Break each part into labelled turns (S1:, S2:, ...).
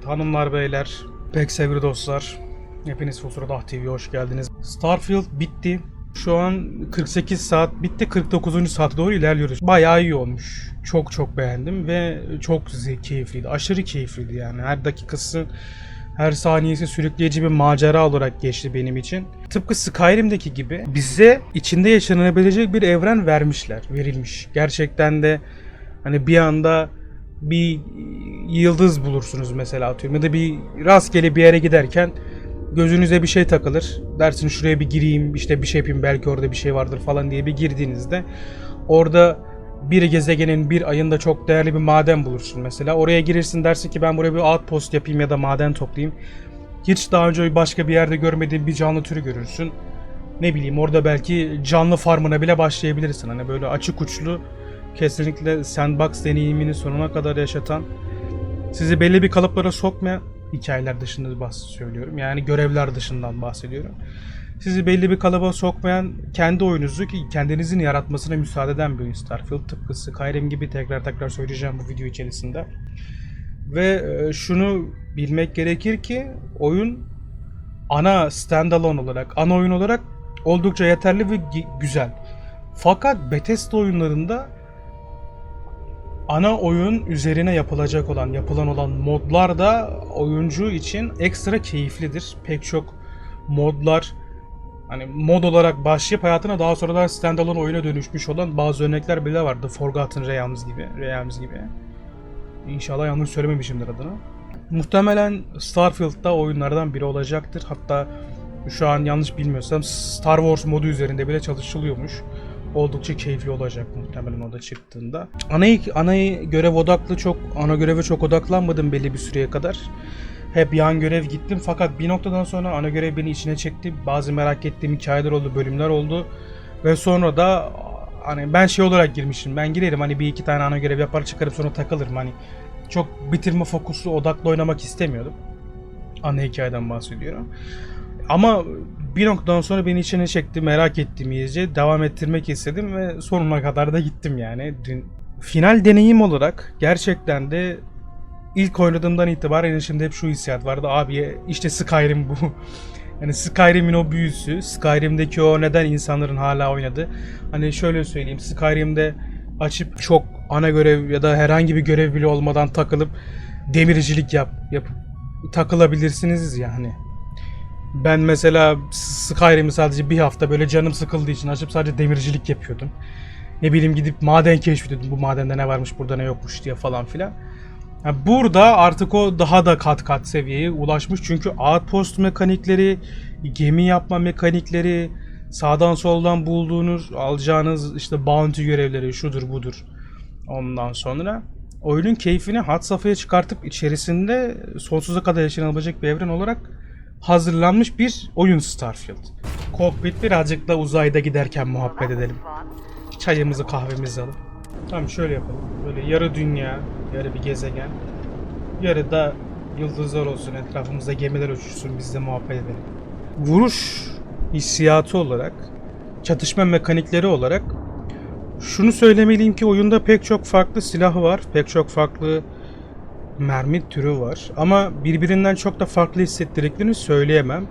S1: Evet hanımlar beyler, pek sevgili dostlar. Hepiniz Fosrodah TV'ye hoş geldiniz. Starfield bitti. Şu an 48 saat bitti 49. saate doğru ilerliyoruz. Bayağı iyi olmuş. Çok çok beğendim ve çok keyifliydi. Aşırı keyifliydi yani. Her dakikası her saniyesi sürükleyici bir macera olarak geçti benim için. Tıpkı Skyrim'deki gibi bize içinde yaşanabilecek bir evren vermişler, verilmiş. Gerçekten de hani bir anda bir yıldız bulursunuz mesela atıyorum ya da bir rastgele bir yere giderken gözünüze bir şey takılır. Dersin şuraya bir gireyim işte bir şey yapayım belki orada bir şey vardır falan diye bir girdiğinizde orada bir gezegenin bir ayında çok değerli bir maden bulursun mesela. Oraya girirsin dersin ki ben buraya bir outpost yapayım ya da maden toplayayım. Hiç daha önce başka bir yerde görmediğin bir canlı türü görürsün. Ne bileyim orada belki canlı farmına bile başlayabilirsin. Hani böyle açık uçlu kesinlikle sandbox deneyimini sonuna kadar yaşatan sizi belli bir kalıplara sokmayan hikayeler dışında bahs söylüyorum. Yani görevler dışından bahsediyorum. Sizi belli bir kalıba sokmayan kendi oyununuzu ki kendinizin yaratmasına müsaade eden bir oyun Starfield. Tıpkı Skyrim gibi tekrar tekrar söyleyeceğim bu video içerisinde. Ve e, şunu bilmek gerekir ki oyun ana standalone olarak, ana oyun olarak oldukça yeterli ve güzel. Fakat Bethesda oyunlarında ana oyun üzerine yapılacak olan, yapılan olan modlar da oyuncu için ekstra keyiflidir. Pek çok modlar hani mod olarak başlayıp hayatına daha sonradan standalone oyuna dönüşmüş olan bazı örnekler bile vardı. Forgotten Realms gibi, Realms gibi. İnşallah yanlış söylememişimdir adını. Muhtemelen Starfield'da oyunlardan biri olacaktır. Hatta şu an yanlış bilmiyorsam Star Wars modu üzerinde bile çalışılıyormuş. Oldukça keyifli olacak muhtemelen o da çıktığında. Ana, ana görev odaklı çok ana göreve çok odaklanmadım belli bir süreye kadar. Hep yan görev gittim fakat bir noktadan sonra ana görev beni içine çekti. Bazı merak ettiğim hikayeler oldu, bölümler oldu. Ve sonra da hani ben şey olarak girmişim. Ben girerim hani bir iki tane ana görev yapar çıkarım sonra takılırım. Hani çok bitirme fokuslu odaklı oynamak istemiyordum. Ana hikayeden bahsediyorum. Ama bir noktadan sonra beni içine çekti, merak ettim iyice. Devam ettirmek istedim ve sonuna kadar da gittim yani. Dün final deneyim olarak gerçekten de ilk oynadığımdan itibaren içimde hep şu hissiyat vardı. Abi işte Skyrim bu. Yani Skyrim'in o büyüsü, Skyrim'deki o neden insanların hala oynadı. Hani şöyle söyleyeyim, Skyrim'de açıp çok ana görev ya da herhangi bir görev bile olmadan takılıp demircilik yap yapıp takılabilirsiniz yani. Ben mesela Skyrim'i sadece bir hafta böyle canım sıkıldığı için açıp sadece demircilik yapıyordum. Ne bileyim gidip maden keşfediyordum. Bu madende ne varmış burada ne yokmuş diye falan filan. Ya burada artık o daha da kat kat seviyeye ulaşmış. Çünkü outpost mekanikleri, gemi yapma mekanikleri, sağdan soldan bulduğunuz, alacağınız işte bounty görevleri şudur budur. Ondan sonra oyunun keyfini had safhaya çıkartıp içerisinde sonsuza kadar yaşanabilecek bir evren olarak hazırlanmış bir oyun Starfield. Cockpit birazcık da uzayda giderken muhabbet edelim. Çayımızı kahvemizi alıp. Tamam şöyle yapalım. Böyle yarı dünya, yarı bir gezegen. Yarı da yıldızlar olsun etrafımızda gemiler uçuşsun biz de muhabbet edelim. Vuruş hissiyatı olarak, çatışma mekanikleri olarak şunu söylemeliyim ki oyunda pek çok farklı silah var. Pek çok farklı mermi türü var. Ama birbirinden çok da farklı hissettirdiklerini söyleyemem.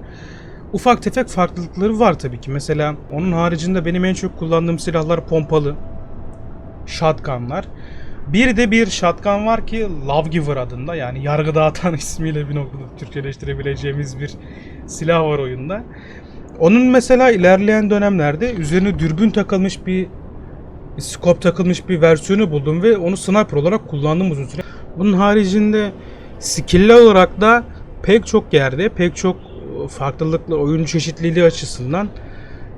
S1: Ufak tefek farklılıkları var tabii ki. Mesela onun haricinde benim en çok kullandığım silahlar pompalı. Shotgunlar. Bir de bir shotgun var ki Love Giver adında yani yargı dağıtan ismiyle bir noktada Türkçeleştirebileceğimiz bir silah var oyunda. Onun mesela ilerleyen dönemlerde üzerine dürbün takılmış bir scope takılmış bir versiyonu buldum ve onu sniper olarak kullandım uzun süre. Bunun haricinde skill'ler olarak da pek çok yerde, pek çok farklılıklı oyun çeşitliliği açısından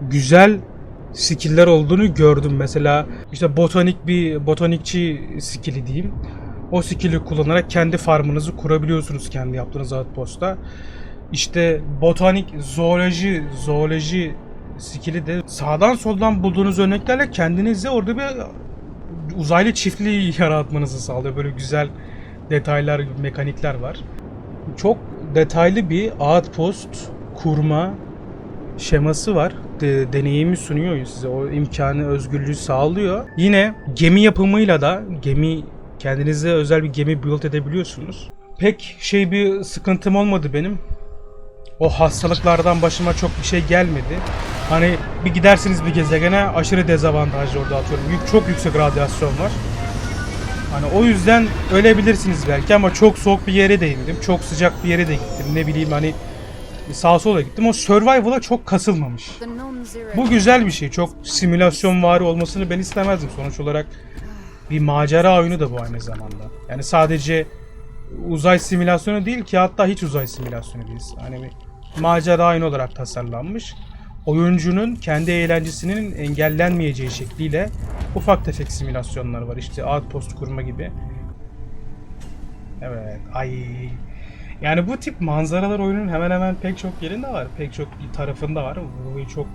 S1: güzel skill'ler olduğunu gördüm. Mesela işte botanik bir botanikçi skill'i diyeyim. O skill'i kullanarak kendi farmınızı kurabiliyorsunuz kendi yaptığınız outpost'ta. İşte botanik, zooloji, zooloji skill'i de sağdan soldan bulduğunuz örneklerle kendinizde orada bir uzaylı çiftliği yaratmanızı sağlıyor. Böyle güzel detaylar, mekanikler var. Çok detaylı bir outpost kurma şeması var. De, deneyimi sunuyor size. O imkanı, özgürlüğü sağlıyor. Yine gemi yapımıyla da gemi kendinize özel bir gemi build edebiliyorsunuz. pek şey bir sıkıntım olmadı benim. O hastalıklardan başıma çok bir şey gelmedi. Hani bir gidersiniz bir gezegene aşırı dezavantajlı orada atıyorum. Çok yüksek radyasyon var. Hani o yüzden ölebilirsiniz belki ama çok soğuk bir yere de indim. Çok sıcak bir yere de gittim. Ne bileyim hani sağa sola gittim. O survival'a çok kasılmamış. Bu güzel bir şey. Çok simülasyon vari olmasını ben istemezdim. Sonuç olarak bir macera oyunu da bu aynı zamanda. Yani sadece uzay simülasyonu değil ki hatta hiç uzay simülasyonu değil. Hani bir macera oyunu olarak tasarlanmış. Oyuncunun kendi eğlencesinin engellenmeyeceği şekliyle ufak tefek simülasyonlar var. İşte outpost kurma gibi. Evet. Ay. Yani bu tip manzaralar oyunun hemen hemen pek çok yerinde var. Pek çok tarafında var. Burayı çok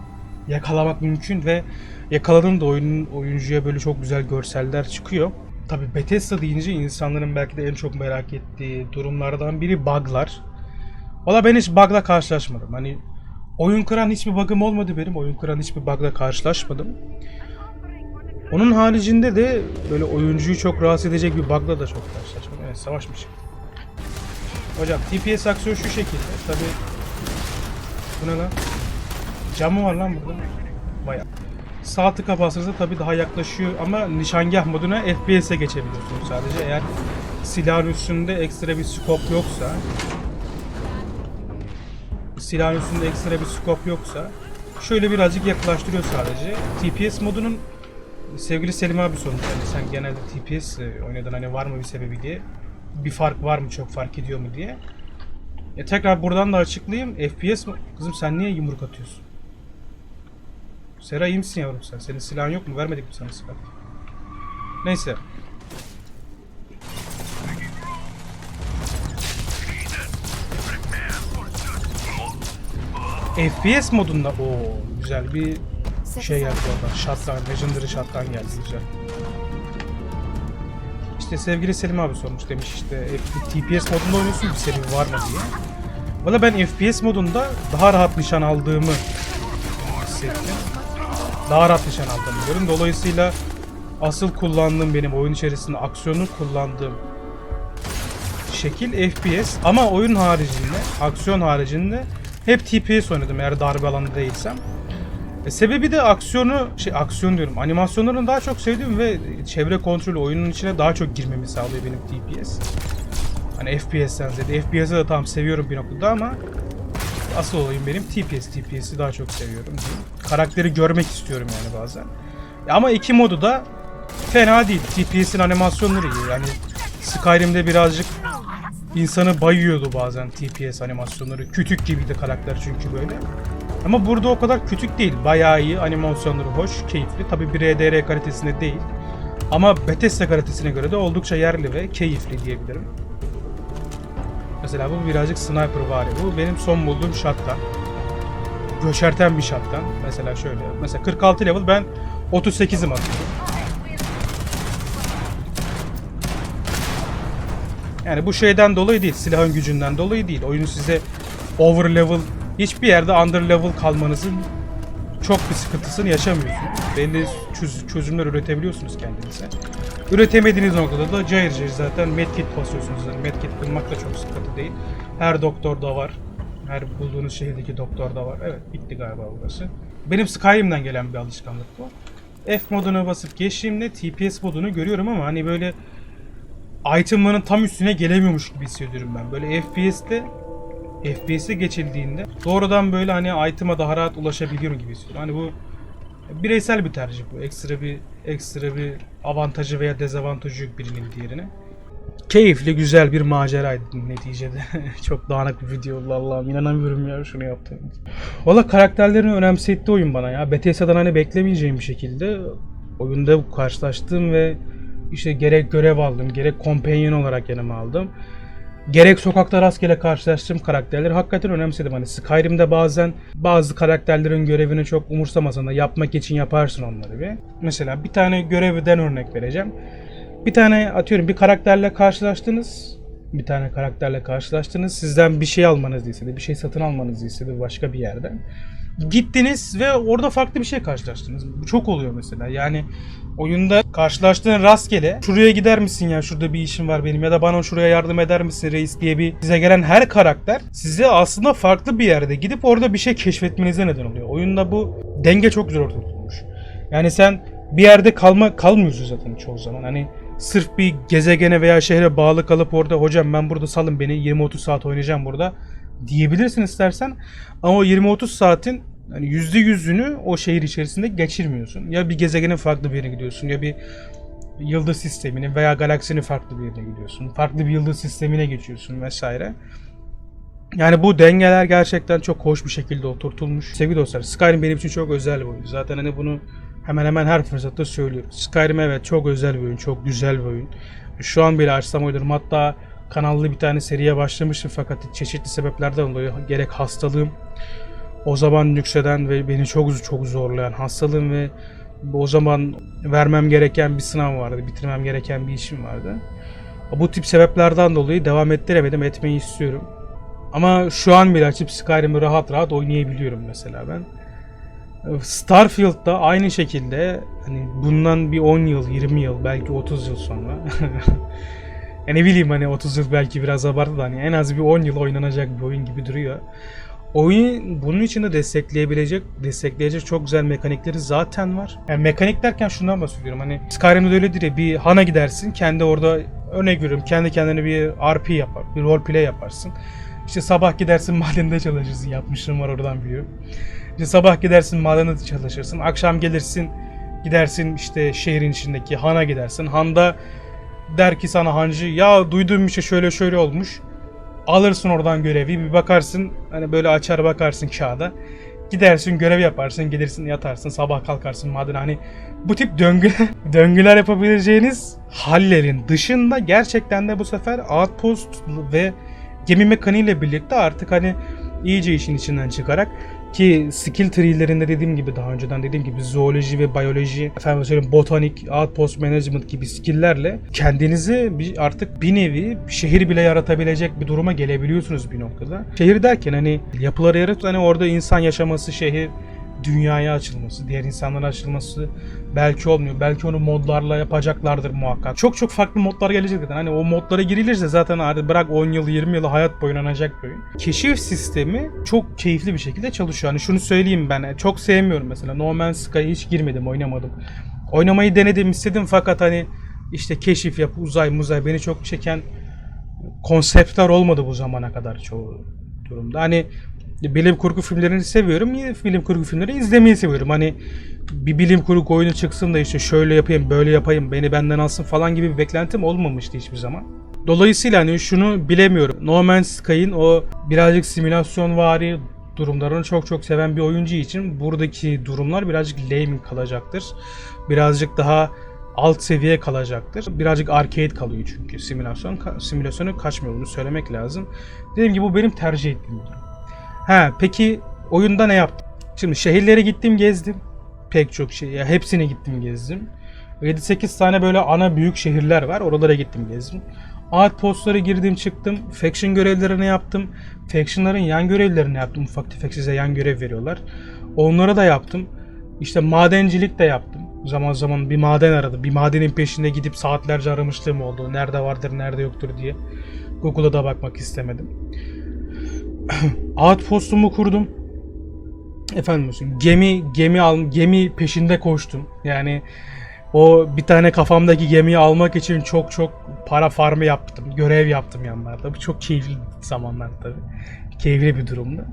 S1: yakalamak mümkün ve yakaladığında oyunun oyuncuya böyle çok güzel görseller çıkıyor. Tabi Bethesda deyince insanların belki de en çok merak ettiği durumlardan biri bug'lar. Valla ben hiç bug'la karşılaşmadım. Hani oyun kıran hiçbir bug'ım olmadı benim. Oyun kıran hiçbir bug'la karşılaşmadım. Onun haricinde de böyle oyuncuyu çok rahatsız edecek bir bug'la da çok karşılaşmadım. Evet savaşmış. Hocam TPS aksiyonu şu şekilde. Tabi bu ne lan? Camı var lan burada. Baya. Sağ tıka bastığınızda tabi daha yaklaşıyor ama nişangah moduna FPS'e geçebiliyorsunuz sadece eğer silahın üstünde ekstra bir scope yoksa silahın üstünde ekstra bir scope yoksa şöyle birazcık yaklaştırıyor sadece. TPS modunun sevgili Selim abi sormuş yani sen genelde TPS oynadın hani var mı bir sebebi diye. Bir fark var mı çok fark ediyor mu diye. E tekrar buradan da açıklayayım. FPS? Kızım sen niye yumruk atıyorsun? Sera iyi misin yavrum sen? Senin silahın yok mu? Vermedik mi sana silah? Neyse. FPS modunda o güzel bir şey geldi orada. Shotgun, Legendary Shotgun geldi güzel. İşte sevgili Selim abi sormuş demiş işte TPS modunda oynuyorsun bir sebebi var mı diye. Valla ben FPS modunda daha rahat nişan aldığımı hissettim. Daha rahat nişan aldığımı biliyorum. Dolayısıyla asıl kullandığım benim oyun içerisinde aksiyonu kullandığım şekil FPS ama oyun haricinde, aksiyon haricinde hep TPS oynadım eğer darbe alanı değilsem. E, sebebi de aksiyonu, şey aksiyon diyorum, animasyonlarını daha çok sevdiğim ve çevre kontrolü oyunun içine daha çok girmemi sağlıyor benim TPS. Hani FPS'ten ziyade. FPS'i de tam seviyorum bir noktada ama asıl olayım benim TPS. TPS'i daha çok seviyorum. Karakteri görmek istiyorum yani bazen. Ama iki modu da fena değil. TPS'in animasyonları iyi. Yani Skyrim'de birazcık insanı bayıyordu bazen TPS animasyonları. Kütük gibiydi karakter çünkü böyle. Ama burada o kadar kütük değil. Bayağı iyi. Animasyonları hoş, keyifli. Tabi bir RDR kalitesinde değil. Ama Bethesda kalitesine göre de oldukça yerli ve keyifli diyebilirim. Mesela bu birazcık sniper var. Bu benim son bulduğum shotgun. Göçerten bir shotgun. Mesela şöyle. Mesela 46 level ben 38'im atıyorum. Yani bu şeyden dolayı değil, silahın gücünden dolayı değil. Oyunu size over level, hiçbir yerde under level kalmanızın çok bir sıkıntısını yaşamıyorsunuz. Belli çöz- çözümler üretebiliyorsunuz kendinize. Üretemediğiniz noktada da cayır cayır zaten medkit basıyorsunuz. Yani medkit bulmak da çok sıkıntı değil. Her doktorda var. Her bulduğunuz şehirdeki doktorda var. Evet bitti galiba burası. Benim Skyrim'den gelen bir alışkanlık bu. F moduna basıp geçtiğimde TPS modunu görüyorum ama hani böyle itemların tam üstüne gelemiyormuş gibi hissediyorum ben. Böyle FPS'te FPS'e geçildiğinde doğrudan böyle hani item'a daha rahat ulaşabiliyorum gibi hissediyorum. Hani bu bireysel bir tercih bu. Ekstra bir ekstra bir avantajı veya dezavantajı yok birinin diğerine. Keyifli, güzel bir maceraydı neticede. Çok dağınık bir video oldu Allah'ım. inanamıyorum ya şunu yaptığım. Valla karakterlerini önemsetti oyun bana ya. Bethesda'dan hani beklemeyeceğim bir şekilde oyunda karşılaştım ve işte gerek görev aldım, gerek companion olarak yanıma aldım. Gerek sokakta rastgele karşılaştığım karakterleri hakikaten önemsedim. Hani Skyrim'de bazen bazı karakterlerin görevini çok umursamasan da yapmak için yaparsın onları bir. Mesela bir tane görevden örnek vereceğim. Bir tane atıyorum bir karakterle karşılaştınız. bir tane karakterle karşılaştınız. Sizden bir şey almanızı istedi, bir şey satın almanızı istedi başka bir yerden. Gittiniz ve orada farklı bir şey karşılaştınız. Bu çok oluyor mesela. Yani oyunda karşılaştığın rastgele şuraya gider misin ya şurada bir işim var benim ya da bana şuraya yardım eder misin reis diye bir size gelen her karakter size aslında farklı bir yerde gidip orada bir şey keşfetmenize neden oluyor. Oyunda bu denge çok güzel oturtulmuş. Yani sen bir yerde kalma kalmıyorsun zaten çoğu zaman. Hani sırf bir gezegene veya şehre bağlı kalıp orada hocam ben burada salın beni 20-30 saat oynayacağım burada diyebilirsin istersen. Ama o 20-30 saatin hani %100'ünü o şehir içerisinde geçirmiyorsun. Ya bir gezegenin farklı bir yerine gidiyorsun ya bir yıldız sisteminin veya galaksinin farklı bir yerine gidiyorsun. Farklı bir yıldız sistemine geçiyorsun vesaire. Yani bu dengeler gerçekten çok hoş bir şekilde oturtulmuş. Sevgili dostlar Skyrim benim için çok özel bir oyun. Zaten hani bunu hemen hemen her fırsatta söylüyorum. Skyrim evet çok özel bir oyun, çok güzel bir oyun. Şu an bile açsam oynarım. Hatta kanallı bir tane seriye başlamıştım fakat çeşitli sebeplerden dolayı gerek hastalığım, o zaman yükselen ve beni çok çok zorlayan hastalığım ve o zaman vermem gereken bir sınav vardı, bitirmem gereken bir işim vardı. Bu tip sebeplerden dolayı devam ettiremedim, etmeyi istiyorum. Ama şu an bile açıp Skyrim'i rahat rahat oynayabiliyorum mesela ben. Starfield'da aynı şekilde hani bundan bir 10 yıl, 20 yıl, belki 30 yıl sonra ya ne bileyim hani 30 yıl belki biraz abartı da hani en az bir 10 yıl oynanacak bir oyun gibi duruyor. Oyun bunun için de destekleyebilecek, destekleyecek çok güzel mekanikleri zaten var. Yani mekanik derken şundan bahsediyorum. Hani Skyrim'de de öyledir ya bir hana gidersin. Kendi orada örnek veriyorum. Kendi kendine bir RP yapar. Bir roleplay yaparsın. İşte sabah gidersin madende çalışırsın. Yapmışlığım var oradan biliyorum. İşte sabah gidersin madende çalışırsın. Akşam gelirsin gidersin işte şehrin içindeki hana gidersin. Handa der ki sana hancı ya duyduğum bir şey şöyle şöyle olmuş. Alırsın oradan görevi bir bakarsın hani böyle açar bakarsın kağıda. Gidersin görev yaparsın gelirsin yatarsın sabah kalkarsın maden hani bu tip döngü döngüler yapabileceğiniz hallerin dışında gerçekten de bu sefer outpost ve gemi mekaniğiyle birlikte artık hani iyice işin içinden çıkarak ki skill tree'lerinde dediğim gibi daha önceden dediğim gibi zooloji ve biyoloji, efendim söyleyeyim botanik, outpost management gibi skill'lerle kendinizi bir, artık bir nevi şehir bile yaratabilecek bir duruma gelebiliyorsunuz bir noktada. Şehir derken hani yapıları yaratıp hani orada insan yaşaması, şehir dünyaya açılması, diğer insanlara açılması belki olmuyor. Belki onu modlarla yapacaklardır muhakkak. Çok çok farklı modlar gelecek zaten. Hani o modlara girilirse zaten hadi bırak 10 yıl 20 yıl hayat boyu oynanacak bir oyun. Keşif sistemi çok keyifli bir şekilde çalışıyor. Hani şunu söyleyeyim ben çok sevmiyorum mesela. No Man's Sky'a hiç girmedim, oynamadım. Oynamayı denedim, istedim fakat hani işte keşif yap, uzay muzay beni çok çeken konseptler olmadı bu zamana kadar çoğu durumda. Hani bilim kurgu filmlerini seviyorum. Bilim kurgu filmleri izlemeyi seviyorum. Hani bir bilim kurgu oyunu çıksın da işte şöyle yapayım, böyle yapayım, beni benden alsın falan gibi bir beklentim olmamıştı hiçbir zaman. Dolayısıyla hani şunu bilemiyorum. No Man's Sky'in o birazcık simülasyon vari durumlarını çok çok seven bir oyuncu için buradaki durumlar birazcık lame kalacaktır. Birazcık daha alt seviye kalacaktır. Birazcık arcade kalıyor çünkü simülasyon. Simülasyonu kaçmıyor bunu söylemek lazım. Dediğim gibi bu benim tercih ettiğim durum. Ha peki oyunda ne yaptım? Şimdi şehirlere gittim gezdim. Pek çok şey. Ya hepsine gittim gezdim. 7-8 tane böyle ana büyük şehirler var. Oralara gittim gezdim. Outpost'lara girdim çıktım. Faction görevlerini yaptım. Faction'ların yan görevlerini yaptım. Ufak tefek size yan görev veriyorlar. Onları da yaptım. İşte madencilik de yaptım. Zaman zaman bir maden aradım. Bir madenin peşinde gidip saatlerce aramışlığım oldu. Nerede vardır, nerede yoktur diye. Google'a da bakmak istemedim. Outpost'umu kurdum. Efendim olsun, gemi gemi al gemi peşinde koştum. Yani o bir tane kafamdaki gemiyi almak için çok çok para farmı yaptım. Görev yaptım yanlarda. Bu çok keyifli zamanlar tabii. Keyifli bir durumdu.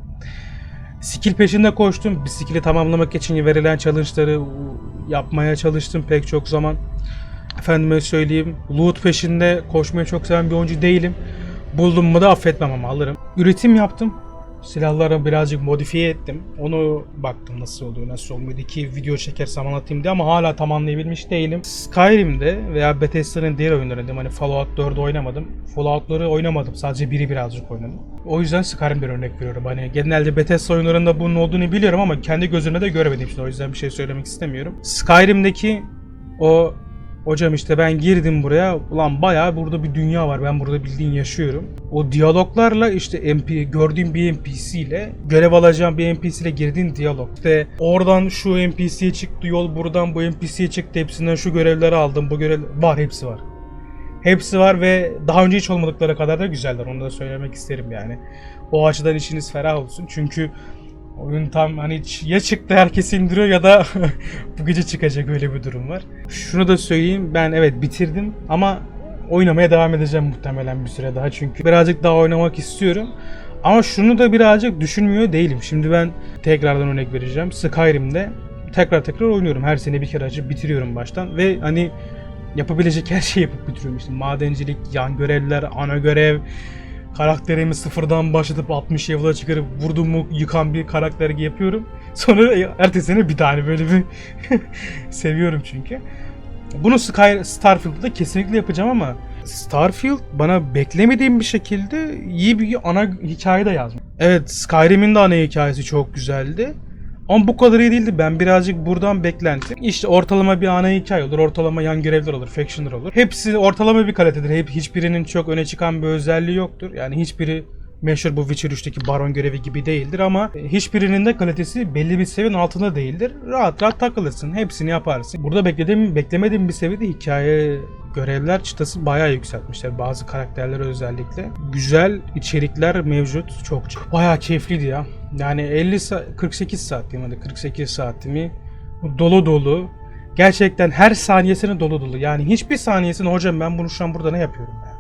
S1: Skill peşinde koştum. Bir skill'i tamamlamak için verilen challenge'ları yapmaya çalıştım pek çok zaman. Efendime söyleyeyim. Loot peşinde koşmayı çok seven bir oyuncu değilim. Buldum mu da affetmem ama alırım. Üretim yaptım. Silahları birazcık modifiye ettim. Onu baktım nasıl oluyor, nasıl olmuyor. İki video çekersem anlatayım diye ama hala tam anlayabilmiş değilim. Skyrim'de veya Bethesda'nın diğer oyunlarında hani Fallout 4'ü oynamadım. Fallout'ları oynamadım. Sadece biri birazcık oynadım. O yüzden Skyrim bir örnek veriyorum. Hani genelde Bethesda oyunlarında bunun olduğunu biliyorum ama kendi gözümle de görmediğim için o yüzden bir şey söylemek istemiyorum. Skyrim'deki o Hocam işte ben girdim buraya. Ulan bayağı burada bir dünya var. Ben burada bildiğin yaşıyorum. O diyaloglarla işte MP gördüğüm bir NPC ile görev alacağım bir NPC ile girdiğin diyalog. İşte oradan şu NPC'ye çıktı yol buradan bu NPC'ye çıktı hepsinden şu görevleri aldım. Bu görev var hepsi var. Hepsi var ve daha önce hiç olmadıkları kadar da güzeller. Onu da söylemek isterim yani. O açıdan işiniz ferah olsun. Çünkü oyun tam hani ya çıktı herkes indiriyor ya da bu gece çıkacak öyle bir durum var. Şunu da söyleyeyim ben evet bitirdim ama oynamaya devam edeceğim muhtemelen bir süre daha çünkü birazcık daha oynamak istiyorum. Ama şunu da birazcık düşünmüyor değilim. Şimdi ben tekrardan örnek vereceğim. Skyrim'de tekrar tekrar oynuyorum. Her sene bir kere açıp bitiriyorum baştan ve hani yapabilecek her şeyi yapıp bitiriyorum. İşte madencilik, yan görevler, ana görev, karakterimi sıfırdan başlatıp 60 level'a çıkarıp vurdum mu yıkan bir karakter yapıyorum. Sonra ertesi sene bir tane böyle bir seviyorum çünkü. Bunu Sky, Starfield'da kesinlikle yapacağım ama Starfield bana beklemediğim bir şekilde iyi bir ana hikaye de yazmış. Evet Skyrim'in de ana hikayesi çok güzeldi. Ama bu kadar iyi değildi. Ben birazcık buradan beklentim. İşte ortalama bir ana hikaye olur, ortalama yan görevler olur, factioner olur. Hepsi ortalama bir kalitedir. Hep hiçbirinin çok öne çıkan bir özelliği yoktur. Yani hiçbiri meşhur bu Witcher 3'teki baron görevi gibi değildir ama hiçbirinin de kalitesi belli bir seviyenin altında değildir. Rahat rahat takılırsın. Hepsini yaparsın. Burada beklediğim, beklemediğim bir seviyede hikaye görevler çıtası bayağı yükseltmişler. Bazı karakterleri özellikle. Güzel içerikler mevcut. Çok çok. Bayağı keyifliydi ya. Yani 50 sa- 48 saat diyeyim hadi 48 saat mi? Dolu dolu. Gerçekten her saniyesini dolu dolu. Yani hiçbir saniyesini hocam ben bunu şu an burada ne yapıyorum ya?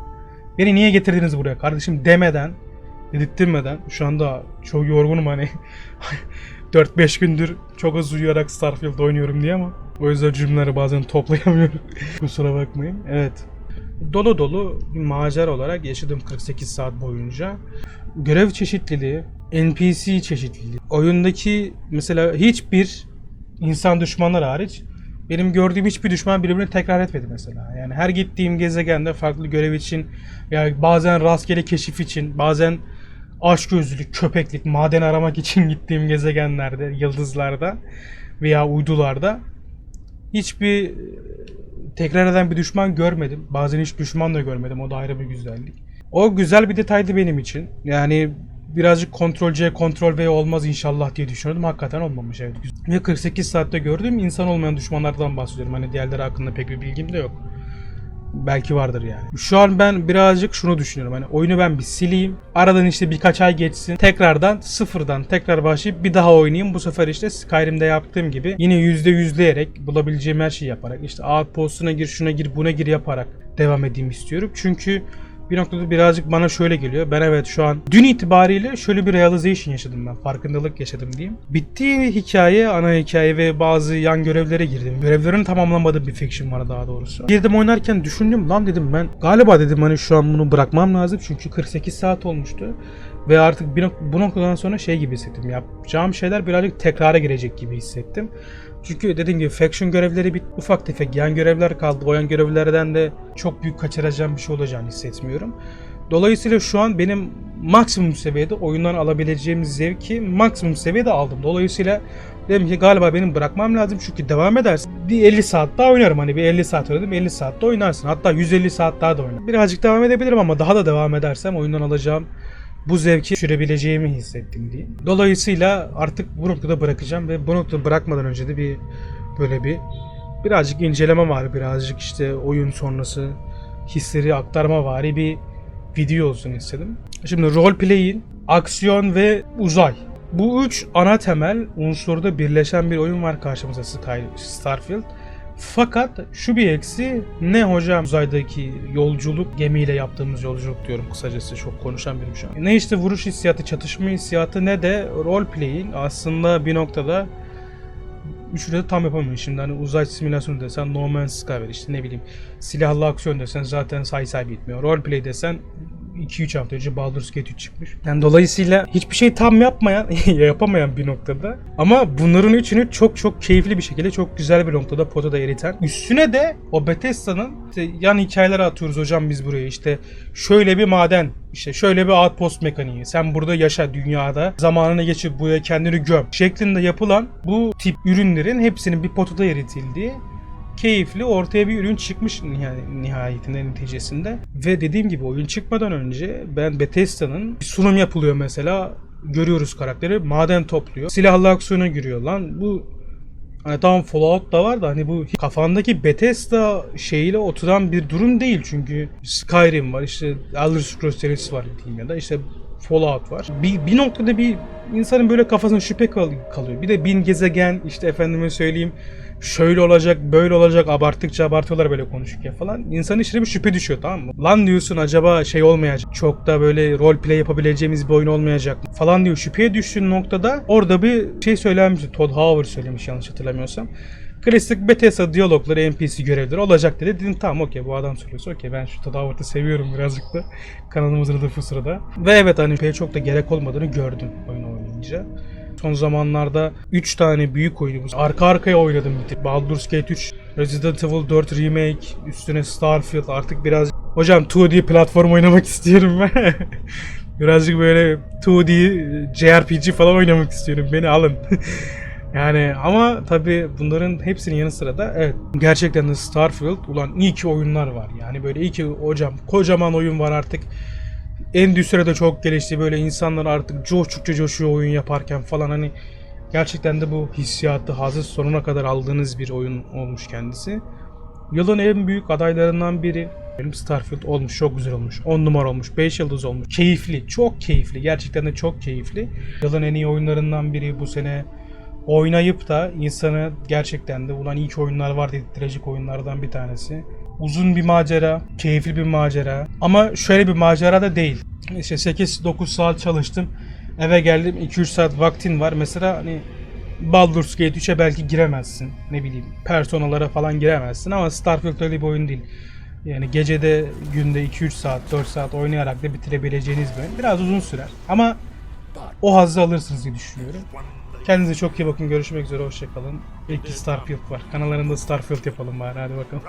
S1: Beni niye getirdiniz buraya kardeşim demeden, dedirttirmeden şu anda çok yorgunum hani 4-5 gündür çok az uyuyarak Starfield oynuyorum diye ama o yüzden cümleleri bazen toplayamıyorum. Kusura bakmayın. Evet. Dolu dolu bir macera olarak yaşadım 48 saat boyunca. Görev çeşitliliği, NPC çeşitliliği, oyundaki mesela hiçbir insan düşmanları hariç benim gördüğüm hiçbir düşman birbirini tekrar etmedi mesela. Yani her gittiğim gezegende farklı görev için ya bazen rastgele keşif için, bazen açgözlülük, köpeklik, maden aramak için gittiğim gezegenlerde, yıldızlarda veya uydularda hiçbir tekrar eden bir düşman görmedim. Bazen hiç düşman da görmedim. O da ayrı bir güzellik. O güzel bir detaydı benim için. Yani birazcık kontrol C, kontrol V olmaz inşallah diye düşünüyordum. Hakikaten olmamış evet. Ve 48 saatte gördüğüm insan olmayan düşmanlardan bahsediyorum. Hani diğerleri hakkında pek bir bilgim de yok. Belki vardır yani. Şu an ben birazcık şunu düşünüyorum. Hani oyunu ben bir sileyim. Aradan işte birkaç ay geçsin. Tekrardan sıfırdan tekrar başlayıp bir daha oynayayım. Bu sefer işte Skyrim'de yaptığım gibi yine yüzde yüzleyerek bulabileceğim her şeyi yaparak işte outpost'una gir şuna gir buna gir yaparak devam edeyim istiyorum. Çünkü bir noktada birazcık bana şöyle geliyor. Ben evet şu an dün itibariyle şöyle bir realization yaşadım ben. Farkındalık yaşadım diyeyim. Bittiği hikaye, ana hikaye ve bazı yan görevlere girdim. Görevlerini tamamlamadığım bir faction var daha doğrusu. Girdim oynarken düşündüm lan dedim ben galiba dedim hani şu an bunu bırakmam lazım çünkü 48 saat olmuştu. Ve artık bir nok- bu noktadan sonra şey gibi hissettim. Yapacağım şeyler birazcık tekrara girecek gibi hissettim. Çünkü dediğim gibi faction görevleri bit ufak tefek yan görevler kaldı. O yan görevlerden de çok büyük kaçıracağım bir şey olacağını hissetmiyorum. Dolayısıyla şu an benim maksimum seviyede oyundan alabileceğim zevki maksimum seviyede aldım. Dolayısıyla dedim ki galiba benim bırakmam lazım çünkü devam edersin. Bir 50 saat daha oynarım hani bir 50 saat oynadım 50 saat de oynarsın. Hatta 150 saat daha da oynarım. Birazcık devam edebilirim ama daha da devam edersem oyundan alacağım bu zevki sürebileceğimi hissettim diye. Dolayısıyla artık bu noktada bırakacağım ve bu noktada bırakmadan önce de bir böyle bir birazcık inceleme var. Birazcık işte oyun sonrası hisleri aktarma vari bir video olsun istedim. Şimdi roleplay'in aksiyon ve uzay. Bu üç ana temel unsurda birleşen bir oyun var karşımızda Sky, Starfield. Fakat şu bir eksi ne hocam uzaydaki yolculuk gemiyle yaptığımız yolculuk diyorum kısacası çok konuşan birim şu an. Ne işte vuruş hissiyatı, çatışma hissiyatı ne de role playing aslında bir noktada üçünü de tam yapamıyor. Şimdi hani uzay simülasyonu desen No Man's Sky işte ne bileyim silahlı aksiyon desen zaten say say bitmiyor. Roleplay desen 2-3 hafta önce Baldur's Gate 3 çıkmış. Yani dolayısıyla hiçbir şey tam yapmayan, yapamayan bir noktada. Ama bunların üçünü çok çok keyifli bir şekilde çok güzel bir noktada potada eriten. Üstüne de o Bethesda'nın işte yan hikayeler atıyoruz hocam biz buraya. İşte şöyle bir maden, işte şöyle bir outpost mekaniği. Sen burada yaşa dünyada. Zamanını geçip buraya kendini göm. Şeklinde yapılan bu tip ürünlerin hepsinin bir potada eritildiği keyifli ortaya bir ürün çıkmış niha- nihayetinde neticesinde. Ve dediğim gibi oyun çıkmadan önce ben Bethesda'nın sunum yapılıyor mesela görüyoruz karakteri maden topluyor. Silahlı aksiyona giriyor lan bu Hani tamam Fallout da var da hani bu kafandaki Bethesda şeyiyle oturan bir durum değil çünkü Skyrim var işte Elder Scrolls serisi var diyeyim ya da işte Fallout var. Bir, bir noktada bir insanın böyle kafasına şüphe kal- kalıyor. Bir de bin gezegen işte efendime söyleyeyim şöyle olacak böyle olacak abarttıkça abartıyorlar böyle konuşurken falan. İnsanın içine bir şüphe düşüyor tamam mı? Lan diyorsun acaba şey olmayacak. Çok da böyle role play yapabileceğimiz bir oyun olmayacak falan diyor. Şüpheye düştüğün noktada orada bir şey söylenmiş. Todd Howard söylemiş yanlış hatırlamıyorsam. Klasik Bethesda diyalogları, NPC görevleri olacak dedi. Dedim tamam okey bu adam söylüyorsa okey ben şu Howard'ı seviyorum birazcık da. Kanalımızın adı bu sırada. Ve evet hani şüpheye çok da gerek olmadığını gördüm oyunu oynayınca. Son zamanlarda 3 tane büyük oyunu arka arkaya oynadım bitir. Baldur's Gate 3, Resident Evil 4 Remake, üstüne Starfield artık biraz... Hocam 2D platform oynamak istiyorum ben. Birazcık böyle 2D JRPG falan oynamak istiyorum. Beni alın. yani ama tabi bunların hepsinin yanı sıra da evet gerçekten de Starfield ulan iyi ki oyunlar var. Yani böyle iyi ki hocam kocaman oyun var artık. Endüstride çok gelişti böyle insanlar artık coştukça coşuyor oyun yaparken falan. Hani gerçekten de bu hissiyatı hazır sonuna kadar aldığınız bir oyun olmuş kendisi. Yılın en büyük adaylarından biri benim Starfield olmuş çok güzel olmuş. 10 numara olmuş 5 yıldız olmuş. Keyifli çok keyifli gerçekten de çok keyifli. Yılın en iyi oyunlarından biri bu sene oynayıp da insanı gerçekten de ulan iyi oyunlar var dedirtecek oyunlardan bir tanesi. Uzun bir macera, keyifli bir macera. Ama şöyle bir macera da değil. İşte 8-9 saat çalıştım. Eve geldim 2-3 saat vaktin var. Mesela hani Baldur's Gate 3'e belki giremezsin. Ne bileyim personalara falan giremezsin ama Starfield öyle bir oyun değil. Yani gecede günde 2-3 saat 4 saat oynayarak da bitirebileceğiniz bir oyun. Biraz uzun sürer ama o hazzı alırsınız diye düşünüyorum. Kendinize çok iyi bakın. Görüşmek üzere. Hoşçakalın. İlk Starfield var. Kanallarında Starfield yapalım bari. Hadi bakalım.